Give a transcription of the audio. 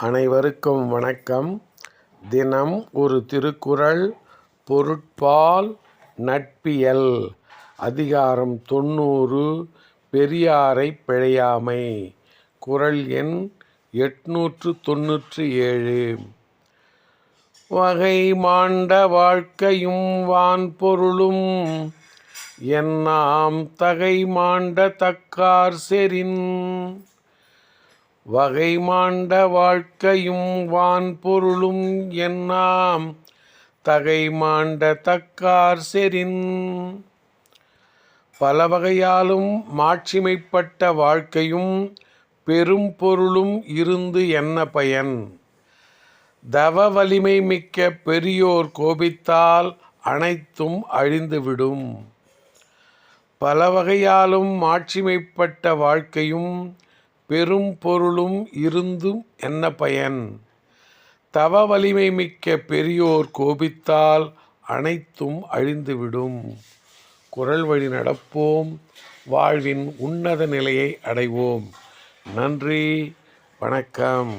அனைவருக்கும் வணக்கம். தினம் ஒரு திருக்குறள் பொருட்பால் நட்பியல். அதிகாரம் தொண்ணூறு பெரியாரை பிழையாமை. குறள் எண் எட்நூற்று தொன்னூற்றி ஏழு. வகை மாண்ட வாழ்க்கையும் வான்பொருளும் என்னாம் தகை மாண்ட தக்கார் செறின். வகை மாண்ட வாழ்க்கையும் வான்பொருளும் என்னாம். தகை மாண்ட தக்கார் செறின். பல வகையாலும் மாட்சிமைப்பட்ட வாழ்க்கையும் பெரும் பொருளும் இருந்து என்ன பயன்? தவ வலிமை மிக்க பெரியோர் கோபித்தால் அனைத்தும் அழிந்துவிடும். பல வகையாலும் மாட்சிமைப்பட்ட வாழ்க்கையும் பெரும் பொருளும் இருந்தும் என்ன பயன்? தவ வலிமை மிக்க பெரியோர் கோபித்தால் அனைத்தும் அழிந்துவிடும். குரல் வழி நடப்போம் வாழ்வின் உன்னத நிலையை அடைவோம். நன்றி வணக்கம்.